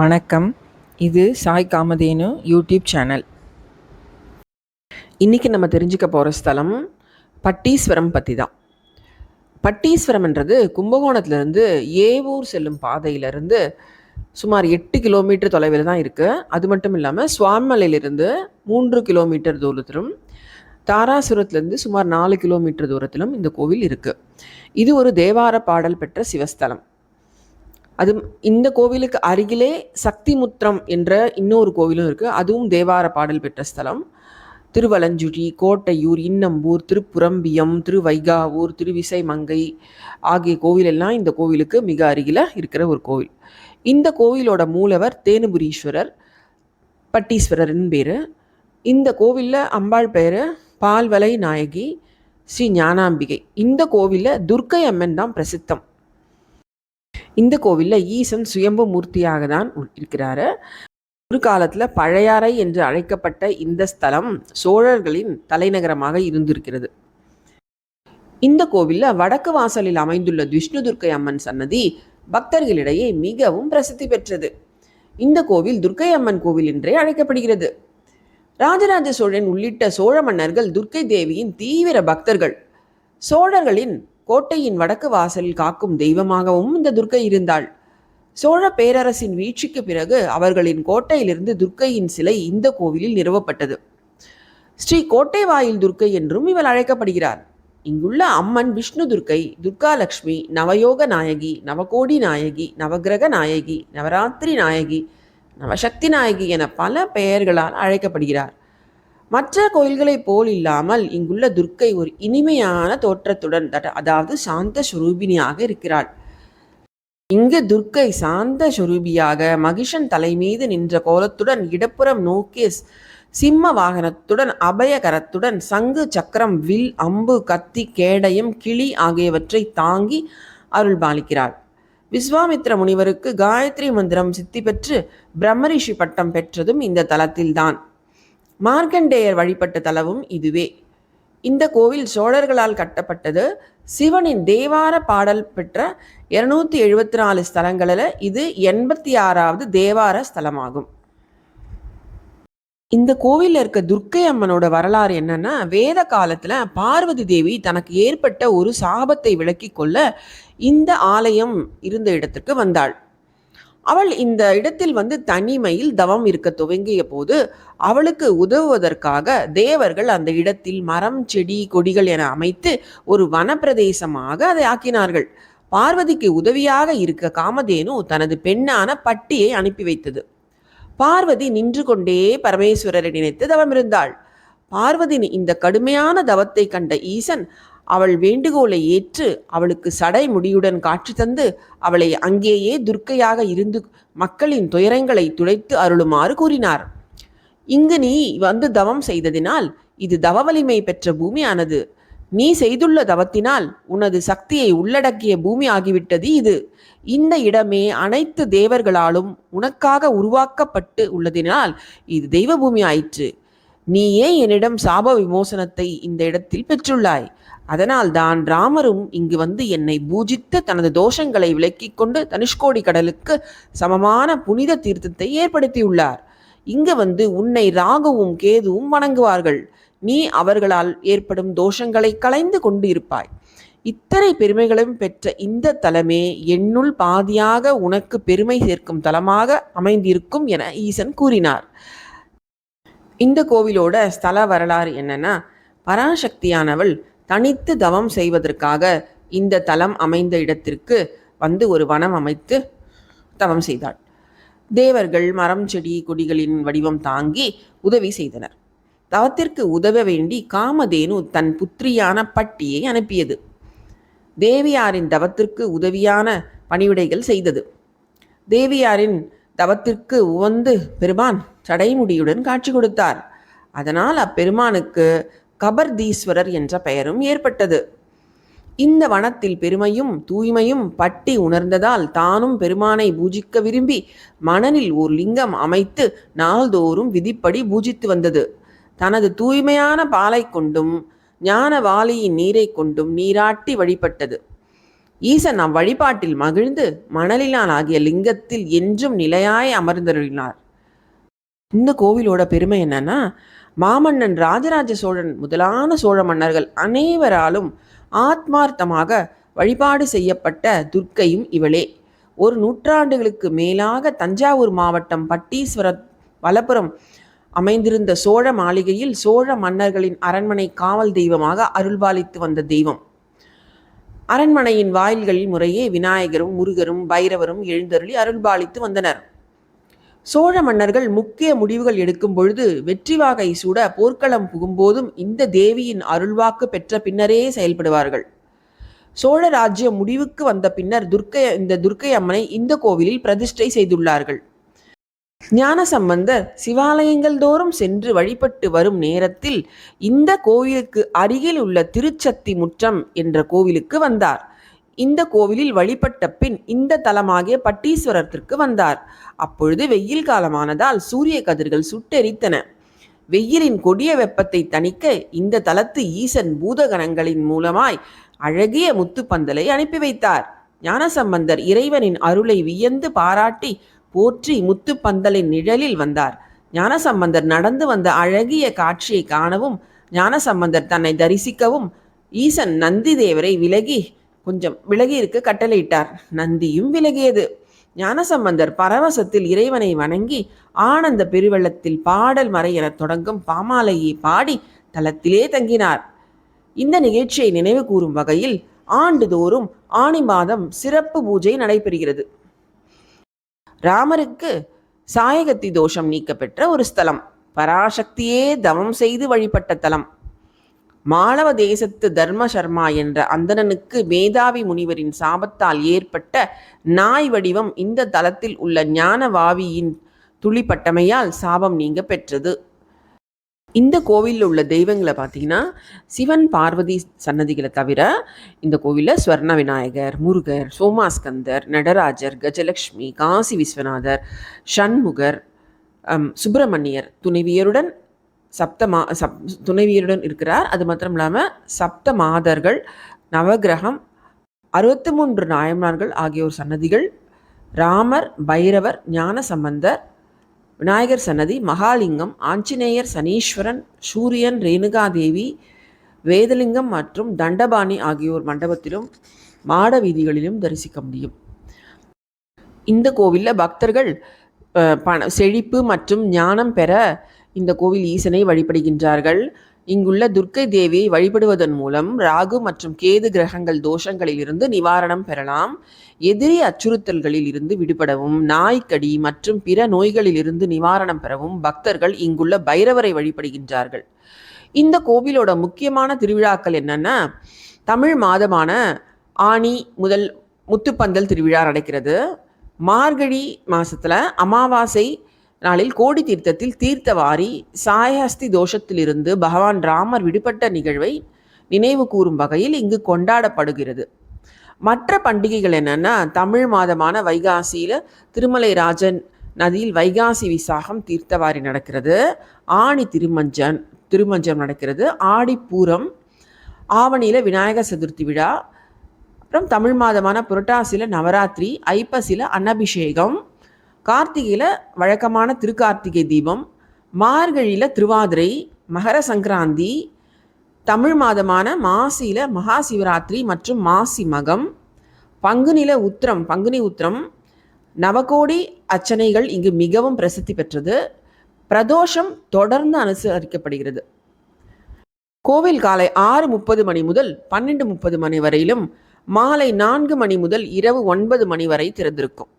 வணக்கம். இது Sai Kamadhenu YouTube channel இன்றைக்கி நம்ம தெரிஞ்சுக்க போகிற ஸ்தலம் பட்டீஸ்வரம் பற்றி தான் பட்டீஸ்வரம்ன்றது கும்பகோணத்துலேருந்து ஏவூர் செல்லும் பாதையிலிருந்து சுமார் எட்டு கிலோமீட்டர் தொலைவில் தான் இருக்குது அது மட்டும் இல்லாமல் சுவாமிமலையிலிருந்து மூன்று கிலோமீட்டர் தூரத்திலும் தாராசுரத்துலேருந்து சுமார் நாலு கிலோமீட்டர் தூரத்திலும் இந்த கோவில் இருக்குது இது ஒரு தேவார பாடல் பெற்ற சிவஸ்தலம். அது இந்த கோவிலுக்கு அருகிலே சக்திமுத்திரம் என்ற இன்னொரு கோவிலும் இருக்குது அதுவும் தேவார பாடல் பெற்ற ஸ்தலம். திருவலஞ்சுழி கோட்டையூர் இன்னம்பூர் திருப்புரம்பியம் திருவைகாவூர் திருவிசைமங்கை ஆகிய கோவிலெல்லாம் இந்த கோவிலுக்கு மிக அருகில் இருக்கிற ஒரு கோவில். இந்த கோவிலோட மூலவர் தேனுபுரீஸ்வரர் பட்டீஸ்வரர்னு பேர். இந்த கோவிலில் அம்பாள் பேர் பால்வலை நாயகி ஸ்ரீ ஞானாம்பிகை. இந்த கோவிலில் துர்க்கை அம்மன் தான் பிரசித்தம். இந்த கோவிலில் ஈசன் சுயம்பு மூர்த்தியாக தான் இருக்கிறாரு. ஒரு காலத்தில் பழையாறை என்று அழைக்கப்பட்ட இந்த ஸ்தலம் சோழர்களின் தலைநகரமாக இருந்திருக்கிறது. இந்த கோவிலில் வடக்கு வாசலில் அமைந்துள்ள விஷ்ணு துர்க்கை அம்மன் சன்னதி பக்தர்களிடையே மிகவும் பிரசித்தி பெற்றது. இந்த கோவில் துர்க்கை அம்மன் கோவில் என்றே அழைக்கப்படுகிறது. ராஜராஜ சோழன் உள்ளிட்ட சோழ மன்னர்கள் துர்க்கை தேவியின் தீவிர பக்தர்கள். சோழர்களின் கோட்டையின் வடக்கு வாசலில் காக்கும் தெய்வமாகவும் இந்த துர்க்கை இருந்தாள். சோழ பேரரசின் வீழ்ச்சிக்கு பிறகு அவர்களின் கோட்டையிலிருந்து துர்க்கையின் சிலை இந்த கோவிலில் நிறுவப்பட்டது. ஸ்ரீ கோட்டை வாயில் துர்க்கை என்றும் இவள் அழைக்கப்படுகிறார். இங்குள்ள அம்மன் விஷ்ணு துர்க்கை துர்காலட்சுமி நவயோக நாயகி நவகோடி நாயகி நவகிரக நாயகி நவராத்திரி நாயகி நவசக்தி நாயகி என பல பெயர்களால் அழைக்கப்படுகிறார். மற்ற கோயில்களைப் போல் இல்லாமல் இங்குள்ள துர்க்கை ஒரு இனிமையான தோற்றத்துடன் அதாவது சாந்த சுரூபினியாக இருக்கிறாள். இங்கு துர்க்கை சாந்த சுரூபியாக மகிஷன் தலை மீது நின்ற கோலத்துடன் இடப்புறம் நோக்கிய சிம்ம வாகனத்துடன் அபயகரத்துடன் சங்கு சக்கரம் வில் அம்பு கத்தி கேடயம் கிளி ஆகியவற்றை தாங்கி அருள் பாலிக்கிறாள். விஸ்வாமித்ர முனிவருக்கு காயத்ரி மந்திரம் சித்தி பெற்று பிரம்மரிஷி பட்டம் பெற்றதும் இந்த தலத்தில்தான். மார்க்கண்டேயர் வழிபட்ட தலமும் இதுவே. இந்த கோவில் சோழர்களால் கட்டப்பட்டது. சிவனின் தேவார பாடல் பெற்ற இருநூத்தி எழுபத்தி நாலு ஸ்தலங்களில் இது எண்பத்தி ஆறாவது தேவார ஸ்தலமாகும். இந்த கோவிலில் இருக்க துர்க்கை அம்மனோட வரலாறு என்னன்னா வேத காலத்துல பார்வதி தேவி தனக்கு ஏற்பட்ட ஒரு சாபத்தை விலக்கிக் கொள்ள இந்த ஆலயம் இருந்த இடத்திற்கு வந்தாள். அவள் இந்த இடத்தில் வந்து தனிமையில் தவம் இருக்க துவங்கிய போது அவளுக்கு உதவுவதற்காக தேவர்கள் அந்த இடத்தில் மரம் செடி கொடிகள் என அமைத்து ஒரு வனப்பிரதேசமாக அதை ஆக்கினார்கள். பார்வதிக்கு உதவியாக இருக்க காமதேனு தனது பெண்ணான பட்டியை அனுப்பி வைத்தது. பார்வதி நின்று கொண்டே பரமேஸ்வரரை நினைத்து தவம் இருந்தாள் பார்வதியின் இந்த கடுமையான தவத்தை கண்ட ஈசன் அவள் வேண்டுகோளை ஏற்று அவளுக்கு சடை முடியுடன் காட்சி தந்து அவளை அங்கேயே துர்க்கையாக இருந்து மக்களின் துயரங்களை துடைத்து அருளுமாறு கூறினார். இங்கு நீ வந்து தவம் செய்ததினால் இது தவ வலிமை பெற்ற பூமியானது. நீ செய்துள்ள தவத்தினால் உனது சக்தியை உள்ளடக்கிய பூமி ஆகிவிட்டது இது. இந்த இடமே அனைத்து தேவர்களாலும் உனக்காக உருவாக்கப்பட்டு உள்ளதினால் இது தெய்வ பூமி ஆயிற்று. நீ ஏன் என்னிடம் சாப விமோசனத்தை இந்த இடத்தில் பெற்றுள்ளாய். அதனால் தான் ராமரும் இங்கு வந்து என்னை பூஜித்து தனது தோஷங்களை விலக்கிக் கொண்டு தனுஷ்கோடி கடலுக்கு சமமான புனித தீர்த்தத்தை ஏற்படுத்தியுள்ளார். இங்கு வந்து உன்னை ராகுவும் கேதுவும் வணங்குவார்கள். நீ அவர்களால் ஏற்படும் தோஷங்களை களைந்து கொண்டு இருப்பாய் இத்தனை பெருமைகளும் பெற்ற இந்த தலமே என்னுள் பாதியாக உனக்கு பெருமை சேர்க்கும் தலமாக அமைந்திருக்கும் என ஈசன் கூறினார். இந்த கோவிலோட ஸ்தல வரலாறு என்னன்னா பராசக்தியானவள் தனித்து தவம் செய்வதற்காக இந்த தலம் அமைந்த இடத்திற்கு வந்து ஒரு வனம் அமைத்து தவம் செய்தாள். தேவர்கள் மரம் செடி கொடிகளின் வடிவம் தாங்கி உதவி செய்தனர். தவத்திற்கு உதவ வேண்டி காமதேனு தன் புத்திரியான பட்டியை அனுப்பியது. தேவியாரின் தவத்திற்கு உதவியான பணிவிடைகள் செய்தது. தேவியாரின் தவத்திற்கு உவந்து பெருமான் சடைமுடியுடன் காட்சி கொடுத்தார். அதனால் அப்பெருமானுக்கு கபர்தீஸ்வரர் என்ற பெயரும் ஏற்பட்டது. இந்த வனத்தில் பெருமையும் தூய்மையும் பட்டி உணர்ந்ததால் தானும் பெருமானை பூஜிக்க விரும்பி மணலில் ஓர் லிங்கம் அமைத்து நாள்தோறும் விதிப்படி பூஜித்து வந்தது. தனது தூய்மையான பாலை கொண்டும் ஞான வாலியின் நீரை கொண்டும் நீராட்டி வழிபட்டது. ஈசன் அவ்வழிபாட்டில் மகிழ்ந்து மணலிலான் ஆகிய லிங்கத்தில் என்றும் நிலையாய் அமர்ந்தருளினார் இந்த கோவிலோட பெருமை என்னன்னா மாமன்னன் ராஜராஜ சோழன் முதலான சோழ மன்னர்கள் அனைவராலும் ஆத்மார்த்தமாக வழிபாடு செய்யப்பட்ட துர்க்கையும் இவளே. ஒரு நூற்றாண்டுகளுக்கு மேலாக தஞ்சாவூர் மாவட்டம் பட்டீஸ்வர வலப்புறம் அமைந்திருந்த சோழ மாளிகையில் சோழ மன்னர்களின் அரண்மனை காவல் தெய்வமாக அருள்பாலித்து வந்த தெய்வம். அரண்மனையின் வாயில்களில் முறையே விநாயகரும் முருகரும் பைரவரும் எழுந்தருளி அருள்பாலித்து வந்தனர். சோழ மன்னர்கள் முக்கிய முடிவுகள் எடுக்கும் பொழுது வெற்றி வாகை சூட போர்க்களம் புகும்போதும் இந்த தேவியின் அருள்வாக்கு பெற்ற பின்னரே செயல்படுவார்கள். சோழ ராஜ்யம் முடிவுக்கு வந்த பின்னர் துர்க்கை இந்த துர்க்கை அம்மனை இந்த கோவிலில் பிரதிஷ்டை செய்துள்ளார்கள். ஞானசம்பந்தர் சிவாலயங்கள் தோறும் சென்று வழிபட்டு வரும் நேரத்தில் இந்த கோவிலுக்கு அருகில் உள்ள திருச்சத்தி முற்றம் என்ற கோவிலுக்கு வந்தார். இந்த கோவிலில் வழிபட்ட பின் இந்த தலமாகிய பட்டீஸ்வரத்திற்கு வந்தார். அப்பொழுது வெயில் காலமானதால் சூரிய கதிர்கள் சுட்டெரித்தன. வெயிலின் கொடிய வெப்பத்தை தணிக்க இந்த தலத்து ஈசன் பூதகணங்களின் மூலமாய் அழகிய முத்துப்பந்தலை அனுப்பி வைத்தார். ஞானசம்பந்தர் இறைவனின் அருளை வியந்து பாராட்டி போற்றி முத்துப்பந்தலின் நிழலில் வந்தார். ஞானசம்பந்தர் நடந்து வந்த அழகிய காட்சியை காணவும் ஞானசம்பந்தர் தன்னை தரிசிக்கவும் ஈசன் நந்தி தேவரை விலகி கொஞ்சம் விலகியிருக்க கட்டளையிட்டார். நந்தியும் விலகியது. ஞானசம்பந்தர் பரவசத்தில் இறைவனை வணங்கி ஆனந்த பெருவெள்ளத்தில் பாடல் மறையெனத் தொடங்கும் பாமாலையை பாடி தலத்திலே தங்கினார். இந்த நிகழ்ச்சியை நினைவு கூறும் வகையில் ஆண்டுதோறும் ஆணி மாதம் சிறப்பு பூஜை நடைபெறுகிறது. ராமருக்கு சாயகத்தி தோஷம் நீக்கப்பெற்ற ஒரு ஸ்தலம். பராசக்தியே தவம் செய்து வழிபட்ட தலம். மாளவ தேசத்து தர்ம சர்மா என்ற அந்தணனுக்கு மேதாவி முனிவரின் சாபத்தால் ஏற்பட்ட நாய் வடிவம் இந்த தலத்தில் உள்ள ஞானவாவியின் துளிப்பட்டமையால் சாபம் நீங்க பெற்றது. இந்த கோவிலில் உள்ள தெய்வங்களை பார்த்தீங்கன்னா சிவன் பார்வதி சன்னதிகளை தவிர இந்த கோவிலில் ஸ்வர்ண விநாயகர் முருகர் சோமாஸ்கந்தர் நடராஜர் கஜலக்ஷ்மி காசி விஸ்வநாதர் ஷண்முகர் சுப்பிரமணியர் துணைவியருடன் சப்த மா சப் துணைவியருடன் இருக்கிறார். அது மாத்திரம் இல்லாமல் சப்த மாதர்கள் நவகிரகம் அறுபத்தி மூன்று நாயன்மார்கள் ஆகியோர் சன்னதிகள் ராமர் பைரவர் ஞான சம்பந்தர் விநாயகர் சன்னதி மகாலிங்கம் ஆஞ்சநேயர் சனீஸ்வரன் சூரியன் ரேணுகாதேவி வேதலிங்கம் மற்றும் தண்டபாணி ஆகியோர் மண்டபத்திலும் மாட வீதிகளிலும் தரிசிக்க முடியும். இந்த கோவிலில் பக்தர்கள் பண செழிப்பு மற்றும் ஞானம் பெற இந்த கோவில் ஈசனை வழிபடுகின்றார்கள். இங்குள்ள துர்க்கை தேவியை வழிபடுவதன் மூலம் ராகு மற்றும் கேது கிரகங்கள் தோஷங்களில் இருந்து நிவாரணம் பெறலாம். எதிரி அச்சுறுத்தல்களில் இருந்து விடுபடவும் நாய்க்கடி மற்றும் பிற நோய்களில் இருந்து நிவாரணம் பெறவும் பக்தர்கள் இங்குள்ள பைரவரை வழிபடுகின்றார்கள். இந்த கோவிலோட முக்கியமான திருவிழாக்கள் என்னன்னா தமிழ் மாதமான ஆனி முதல் முத்துப்பந்தல் திருவிழா நடக்கிறது. மார்கழி மாசத்துல அமாவாசை நாளில் கோடி தீர்த்தத்தில் தீர்த்தவாரி சாயஹஸ்தி தோஷத்திலிருந்து பகவான் ராமர் விடுபட்ட நிகழ்வை நினைவு கூறும் வகையில் இங்கு கொண்டாடப்படுகிறது. மற்ற பண்டிகைகள் என்னென்னா தமிழ் மாதமான வைகாசியில் திருமலை ராஜன் நதியில் வைகாசி விசாகம் தீர்த்தவாரி நடக்கிறது. ஆணி திருமஞ்சன் திருமஞ்சம் நடக்கிறது. ஆடிப்பூரம் ஆவணியில் விநாயகர் சதுர்த்தி விழா அப்புறம் தமிழ் மாதமான புரட்டாசியில் நவராத்திரி ஐப்பசியில் அன்னபிஷேகம் கார்த்திகையில் வழக்கமான திருக்கார்த்திகை தீபம் மார்கழியில் திருவாதிரை மகர சங்கராந்தி தமிழ் மாதமான மாசியில் மகா சிவராத்திரி மற்றும் மாசி மகம் பங்குனில உத்திரம் பங்குனி உத்திரம் நவகோடி அர்ச்சனைகள் இங்கு மிகவும் பிரசித்தி பெற்றது. பிரதோஷம் தொடர்ந்து அனுசரிக்கப்படுகிறது. கோவில் காலை ஆறு முப்பது மணி முதல் பன்னெண்டு முப்பது மணி வரையிலும் மாலை நான்கு மணி முதல் இரவு ஒன்பது மணி வரை திறந்திருக்கும்.